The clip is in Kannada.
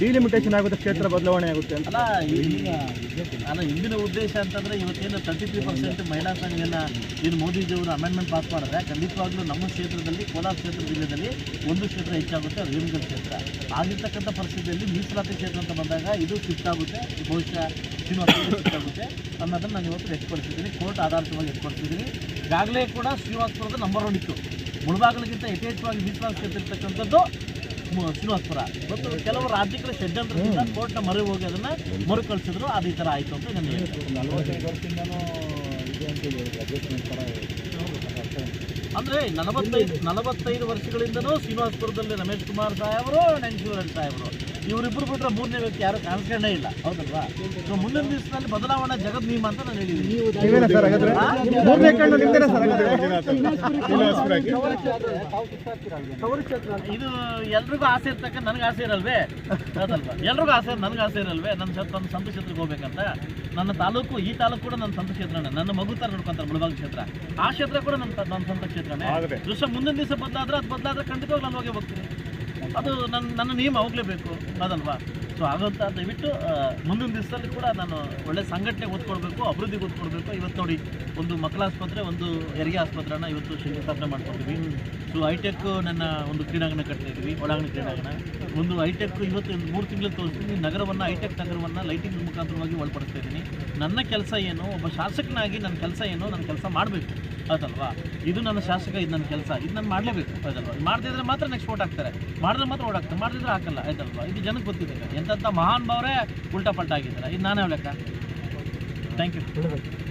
ಡಿಲಿಮಿಟೇಷನ್ ಆಗುತ್ತೆ ಕ್ಷೇತ್ರ ಬದಲಾವಣೆ ಆಗುತ್ತೆ ಅಂತ. ಅಲ್ಲ ಹಿಂದಿನ ಉದ್ದೇಶ ಅಂತಂದ್ರೆ ಇವತ್ತೇನು ತರ್ಟಿ ತ್ರೀ ಪರ್ಸೆಂಟ್ ಮಹಿಳಾ ಸಂಘನ ಏನು ಮೋದಿಜಿಯವರು ಅಮೆಂಡ್ಮೆಂಟ್ ಪಾಸ್ ಮಾಡಿದ್ರೆ ಖಂಡಿತವಾಗ್ಲೂ ನಮ್ಮ ಕ್ಷೇತ್ರದಲ್ಲಿ, ಕೋಲಾರ ಕ್ಷೇತ್ರ ಜಿಲ್ಲೆಯಲ್ಲಿ ಒಂದು ಕ್ಷೇತ್ರ ಹೆಚ್ಚಾಗುತ್ತೆ, ಅದು ಕ್ಷೇತ್ರ. ಆಗಿರ್ತಕ್ಕಂಥ ಪರಿಸ್ಥಿತಿಯಲ್ಲಿ ಮೀಸಲಾತಿ ಕ್ಷೇತ್ರ ಅಂತ ಬಂದಾಗ ಇದು ಶಿಫ್ಟ್ ಆಗುತ್ತೆ, ಬಹುಶಃ ಶ್ರೀನಿವಾಸ ಶಿಫ್ಟ್ ಆಗುತ್ತೆ ಅನ್ನೋದನ್ನು ನಾನು ಇವತ್ತು ವ್ಯಕ್ತಪಡಿಸಿದ್ದೀನಿ. ಕೋರ್ಟ್ ಆಧಾರಿತವಾಗಿ ವ್ಯಕ್ತಪಡಿಸಿದ್ದೀನಿ. ಈಗಾಗಲೇ ಕೂಡ ಶ್ರೀನಿವಾಸಪುರದ ನಂಬರ್ ಒನ್ ಇತ್ತು. ಮುಳಬಾಗಿಲಿಗಿಂತ ಯಥೇಚ್ಛವಾಗಿ ಮೀಸಲಾತಿ ಕ್ಷೇತ್ರ ಇರ್ತಕ್ಕಂಥದ್ದು ಶ್ರೀನಿವಾಸಪುರ. ಮತ್ತು ಕೆಲವು ರಾಜ್ಯಗಳ ಷಡ್ಯಂತ್ರದಿಂದ ಕೋರ್ಟ್ನ ಮರೆ ಹೋಗಿ ಅದನ್ನ ಮರು ಕಳಿಸಿದ್ರು ಅದು ಈ ಥರ ಆಯಿತು ಅಂತ ನಾನು ಹೇಳ್ತೀನಿ ನಲವತ್ತೈದು ವರ್ಷದಿಂದನೂ ಇದೆ ಅಂತ ಹೇಳಿದ್ರು ಅಡ್ಜಸ್ಟ್ಮೆಂಟ್ ಥರ ಅಂದರೆ ನಲವತ್ತೈದು ನಲವತ್ತೈದು ವರ್ಷಗಳಿಂದನೂ ಶ್ರೀನಿವಾಸಪುರದಲ್ಲಿ ರಮೇಶ್ ಕುಮಾರ್ ಸಾಹೇಬರು ನಂಜೀವರನ್ ಸಾಹೇಬರು ಇವರಿಬ್ಬರು ಬಿಟ್ಟರೆ ಮೂರನೇ ವ್ಯಕ್ತಿ ಯಾರು ಕಾಣಿಸ್ಕೊಂಡೇ ಇಲ್ಲ. ಹೌದಲ್ವಾ? ಸೊ ಮುಂದಿನ ದಿವಸದಲ್ಲಿ ಬದಲಾವಣೆ ಜಗದ್ ನಿಯಮ ಅಂತ ನಾನು ಹೇಳಿದ್ದೀನಿ ಇದು ಎಲ್ರಿಗೂ ಆಸೆ ಇರ್ತಕ್ಕ ನನಗೆ ಆಸೆ ಇರಲ್ವೇ? ಹೌದಲ್ವಾ? ಎಲ್ರಿಗೂ ಆಸೆ ನನಗೆ ಆಸೆ ಇರಲ್ವೇ? ನನ್ನ ಕ್ಷೇತ್ರ ನನ್ನ ಸ್ವಂತ ಕ್ಷೇತ್ರಕ್ಕೆ ಹೋಗ್ಬೇಕಂತ? ನನ್ನ ತಾಲೂಕು ಈ ತಾಲೂಕು ಕೂಡ ನನ್ನ ಸ್ವಂತ ಕ್ಷೇತ್ರನೇ ನನ್ನ ಮಗು ತರ ನೋಡ್ಕೊಂತಾರೆ ಮುಳಬಾಗ ಕ್ಷೇತ್ರ. ಆ ಕ್ಷೇತ್ರ ಕೂಡ ನನ್ನ ನನ್ನ ಸ್ವಂತ ಕ್ಷೇತ್ರನೇ. ದೃಶ್ಯ ಮುಂದಿನ ದಿವಸ ಬದಲಾದ್ರೆ ಅದು ಬದಲಾದ್ರೆ ಖಂಡಿತವಾಗಿ ನಾನು ಹೋಗಿ ಹೋಗ್ತೀನಿ. ಅದು ನನ್ನ ನನ್ನ ನಿಯಮ ಹೋಗಲೇಬೇಕು ಅದಲ್ವಾ? ಸೊ ಹಾಗಂತ ದಯವಿಟ್ಟು ಮುಂದಿನ ದಿವಸದಲ್ಲಿ ಕೂಡ ನಾನು ಒಳ್ಳೆ ಸಂಘಟನೆ ಓದ್ಕೊಡ್ಬೇಕು ಅಭಿವೃದ್ಧಿ ಅಭಿವೃದ್ಧಿಗೆ ಒತ್ತು ಕೊಡಬೇಕು ಇವತ್ತು ನೋಡಿ ಒಂದು ಮಕ್ಕಳ ಆಸ್ಪತ್ರೆ ಒಂದು ಹೆರಿಗೆ ಆಸ್ಪತ್ರೆನ ಇವತ್ತು ಶಂಕುಸ್ಥಾಪನೆ ಮಾಡ್ಕೊಂಡಿದ್ವಿ ಸೊ ಹೈಟೆಕ್ ನನ್ನ ಒಂದು ಕ್ರೀಡಾಂಗಣ ಕಟ್ತಿದ್ದೀವಿ ಒಳಾಂಗಣ ಕ್ರೀಡಾಂಗಣ. ಒಂದು ಹೈಟೆಕ್ ಇವತ್ತು ಒಂದು ಮೂರು ತಿಂಗಳು ತೋರಿಸ್ತೀನಿ. ನಗರವನ್ನು ಹೈಟೆಕ್ ನಗರವನ್ನು ಲೈಟಿಂಗ್ ಮುಖಾಂತರವಾಗಿ ಒಳಪಡಿಸ್ತಾ ಇದ್ದೀನಿ. ನನ್ನ ಕೆಲಸ ಏನು ಒಬ್ಬ ಶಾಸಕನಾಗಿ ನನ್ನ ಕೆಲಸ ಏನು ನನ್ನ ಕೆಲಸ ಮಾಡಬೇಕು. ಅದಲ್ವಾ ಇದು ನನ್ನ ಶಾಸಕ, ಇದು ನನ್ನ ಕೆಲಸ. ಇದು ನಾನು ಮಾಡಲೇಬೇಕು ಅದಲ್ವಾ ಮಾಡದಿದ್ರೆ ಮಾತ್ರ ನೆಕ್ಸ್ಟ್ ಓಟ್ ಹಾಕ್ತಾರೆ. ಮಾಡಿದ್ರೆ ಮಾತ್ರ ಓಟ್ ಹಾಕ್ತಾರೆ. ಮಾಡಿದ್ರೆ ಹಾಕಲ್ಲ ಆಯ್ತಲ್ವಾ ಇದು ಜನಕ್ಕೆ ಗೊತ್ತಿದೆ ಎಂತ ಮಹಾನ್ ಭಾವರೇ ಉಲ್ಟಾ ಪಲ್ಟಾ ಆಗಿದ್ದಾರೆ. ಇದು ನಾನೇ ಲೆಕ್ಕ ಥ್ಯಾಂಕ್ ಯು